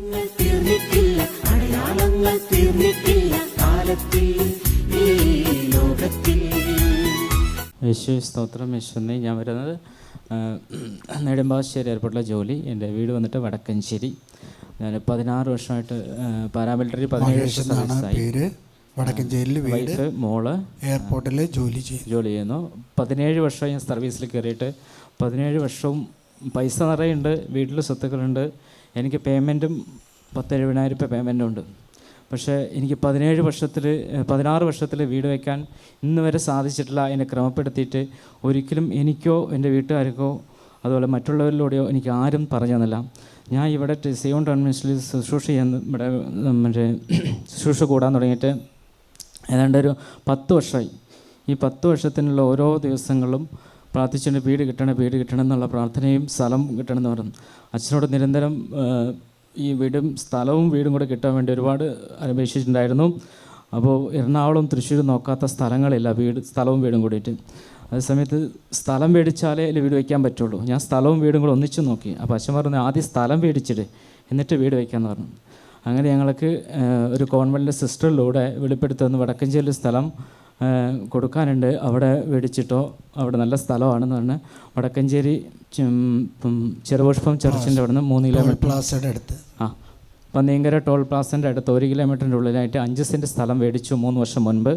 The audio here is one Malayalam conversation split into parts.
കാലങ്ങൾ തീർന്നിട്ടില്ല അടയാളങ്ങൾ തീർന്നിട്ടില്ല കാലത്തിൽ ഈ ലോകത്തിൽ. യേശു സ്തോത്രം യേശുവിനെ ഞാൻ വരുന്നത് നെടുമ്പാശ്ശേരി എയർപോർട്ടിലെ ജോലി. എന്റെ വീട് വന്നിട്ട് വടക്കഞ്ചേരി. ഞാൻ പതിനാറ് വർഷമായിട്ട് പാരാമിലിറ്ററി പതിനേഴ് വർഷം സർവീസായി വടക്കഞ്ചേരിയിൽ വൈഫ് മോൾ എയർപോർട്ടിൽ ജോലി ചെയ്യും ജോലി ചെയ്യുന്നു. പതിനേഴ് വർഷം ഞാൻ സർവീസിൽ കയറിയിട്ട് പതിനേഴ് വർഷവും പൈസ നിറയുണ്ട് വീട്ടിൽ സ്വത്തുക്കളുണ്ട്. എനിക്ക് പേയ്മെന്റും പത്ത് എഴുപതിനായിരം രൂപ പേയ്മെന്റും ഉണ്ട് പക്ഷേ എനിക്ക് പതിനേഴ് വർഷത്തിൽ പതിനാറ് വർഷത്തിൽ വീട് വയ്ക്കാൻ ഇന്ന് വരെ സാധിച്ചിട്ടില്ല. എന്നെ ക്രമപ്പെടുത്തിയിട്ട് ഒരിക്കലും എനിക്കോ എന്റെ വീട്ടുകാർക്കോ അതുപോലെ മറ്റുള്ളവരിലൂടെയോ എനിക്ക് ആരും പറഞ്ഞു തന്നില്ല. ഞാൻ ഇവിടെ സിയോൺ ടൗൺമിനിസ്റ്റിൽ ശുശ്രൂഷ ചെയ്യുന്ന ഇവിടെ മറ്റേ ശുശ്രൂഷ കൂടാൻ തുടങ്ങിയിട്ട് ഏതാണ്ട് ഒരു പത്ത് വർഷമായി. ഈ പത്ത് വർഷത്തിനുള്ള ഓരോ ദിവസങ്ങളും പ്രാർത്ഥിച്ചുകൊണ്ട് വീട് കിട്ടണം വീട് കിട്ടണം എന്നുള്ള പ്രാർത്ഥനയും സ്ഥലം കിട്ടണം എന്ന് പറഞ്ഞു അച്ഛനോട് നിരന്തരം ഈ വീടും സ്ഥലവും വീടും കൂടെ കിട്ടാൻ വേണ്ടി ഒരുപാട് അപേക്ഷിച്ചിട്ടുണ്ടായിരുന്നു. അപ്പോൾ എറണാകുളം തൃശ്ശൂർ നോക്കാത്ത സ്ഥലങ്ങളില്ല വീട് സ്ഥലവും വീടും കൂടിയിട്ട്. അതേസമയത്ത് സ്ഥലം മേടിച്ചാലേ അതിൽ വീട് വയ്ക്കാൻ പറ്റുള്ളൂ. ഞാൻ സ്ഥലവും വീടും കൂടെ ഒന്നിച്ച് നോക്കി. അപ്പോൾ അച്ഛൻ പറഞ്ഞു ആദ്യം സ്ഥലം മേടിച്ചിട്ട് എന്നിട്ട് വീട് വയ്ക്കാമെന്ന് പറഞ്ഞു. അങ്ങനെ ഞങ്ങൾക്ക് ഒരു കോൺവെന്റിന്റെ സിസ്റ്ററിലൂടെ വെളിപ്പെടുത്തുന്ന വടക്കഞ്ചേരി സ്ഥലം കൊടുക്കാനുണ്ട്. അവിടെ മേടിച്ചിട്ടോ അവിടെ നല്ല സ്ഥലമാണെന്ന് പറഞ്ഞ് വടക്കഞ്ചേരി ചെറുപുഷ്പം ചർച്ചിന്റെ അവിടെ നിന്ന് മൂന്ന് കിലോമീറ്റർ. പ്ലാസയുടെ അടുത്ത്. ആ പന്നിയങ്കര ടോൾ പ്ലാസന്റെ അടുത്ത് ഒരു കിലോമീറ്ററിന്റെ ഉള്ളിലായിട്ട് അഞ്ച് സെന്റ് സ്ഥലം മേടിച്ചു മൂന്ന് വർഷം മുൻപ്.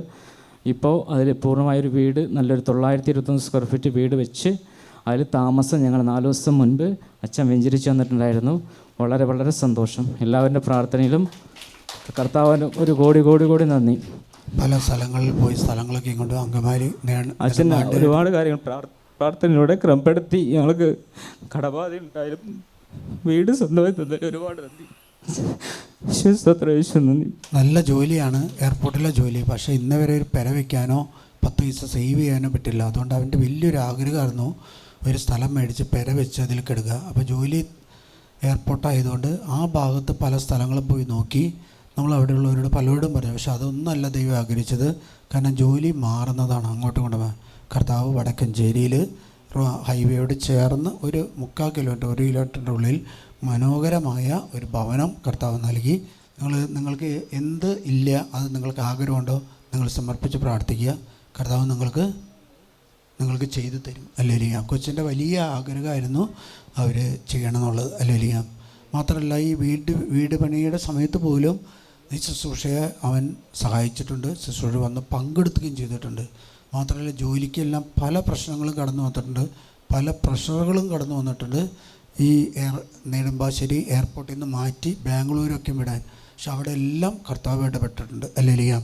ഇപ്പോൾ അതിൽ പൂർണമായൊരു വീട് നല്ലൊരു തൊള്ളായിരത്തി ഇരുപത്തൊന്ന് സ്ക്വയർ ഫീറ്റ് വീട് വെച്ച് അതിൽ താമസം ഞങ്ങൾ നാല് ദിവസം മുൻപ് അച്ഛൻ വെഞ്ചരിച്ച് വന്നിട്ടുണ്ടായിരുന്നു. വളരെ വളരെ സന്തോഷം. എല്ലാവരുടെ പ്രാർത്ഥനയിലും കർത്താവിന് ഒരു കോടി കോടി കോടി നന്ദി. പല സ്ഥലങ്ങളിൽ പോയി സ്ഥലങ്ങളൊക്കെ ഇങ്ങോട്ട് അങ്കമാലി നേ- അച്ഛൻ ഒരുപാട് കാര്യങ്ങൾ പ്രാർ- പ്രാർത്ഥനയിലൂടെ ക്രമപ്പെടുത്തി ഞങ്ങൾക്ക് കടബാധ ഉണ്ടായാലും വീട് സ്വന്തമായി തന്നതിൽ ഒരുപാട് നന്ദി. നല്ല ജോലിയാണ് എയർപോർട്ടിലെ ജോലി പക്ഷേ ഇന്ന് വരെ ഒരു പെര വയ്ക്കാനോ പത്ത് പൈസ സേവ് ചെയ്യാനോ പറ്റില്ല. അതുകൊണ്ട് അവന്റെ വലിയൊരു ആഗ്രഹമായിരുന്നു ഒരു സ്ഥലം മേടിച്ച് പെര വെച്ച് അതിൽ കെടുക്കുക അപ്പോൾ ജോലി എയർപോർട്ടായതുകൊണ്ട് ആ ഭാഗത്ത് പല സ്ഥലങ്ങളും പോയി നോക്കി. നമ്മൾ അവിടെയുള്ളവരോട് പലരോടും പറഞ്ഞു പക്ഷെ അതൊന്നല്ല ദൈവം ആഗ്രഹിച്ചത്. കാരണം ജോലി മാറുന്നതാണ് അങ്ങോട്ടും ഇങ്ങോട്ടും കർത്താവ് വടക്കഞ്ചേരിയിൽ ഹൈവേയോട് ചേർന്ന് ഒരു മുക്കാൽ കിലോമീറ്റർ ഒരു കിലോമീറ്ററിന്റെ ഉള്ളിൽ മനോഹരമായ ഒരു ഭവനം കർത്താവ് നൽകി. നിങ്ങൾ നിങ്ങൾക്ക് എന്ത് ഇല്ല അത് നിങ്ങൾക്ക് ആഗ്രഹമുണ്ടോ നിങ്ങൾ സമർപ്പിച്ച് പ്രാർത്ഥിക്കുക. കർത്താവ് നിങ്ങൾക്ക് നിങ്ങൾക്ക് ചെയ്തു തരും. അല്ലേലിയ കൊച്ചിന്റെ വലിയ ആഗ്രഹമായിരുന്നു അവർ ചെയ്യണമെന്നുള്ളത്. അല്ലേലിയ മാത്രമല്ല ഈ വീട് വീട് പണിയുടെ സമയത്ത് പോലും ഈ ശുശ്രൂഷയെ അവൻ സഹായിച്ചിട്ടുണ്ട് ശുശ്രൂഷ വന്ന് പങ്കെടുക്കുകയും ചെയ്തിട്ടുണ്ട്. മാത്രമല്ല ജോലിക്കെല്ലാം പല പ്രശ്നങ്ങളും കടന്നു വന്നിട്ടുണ്ട്. പല പ്രഷറുകളും കടന്നു വന്നിട്ടുണ്ട്. ഈ എയർ നെടുമ്പാശ്ശേരി എയർപോർട്ടിൽ നിന്ന് മാറ്റി ബാംഗ്ലൂരൊക്കെ വിടാൻ. പക്ഷെ അവിടെ എല്ലാം കർത്താവ് ഇടപെട്ടിട്ടുണ്ട്. അല്ലേലിയ.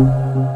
Thank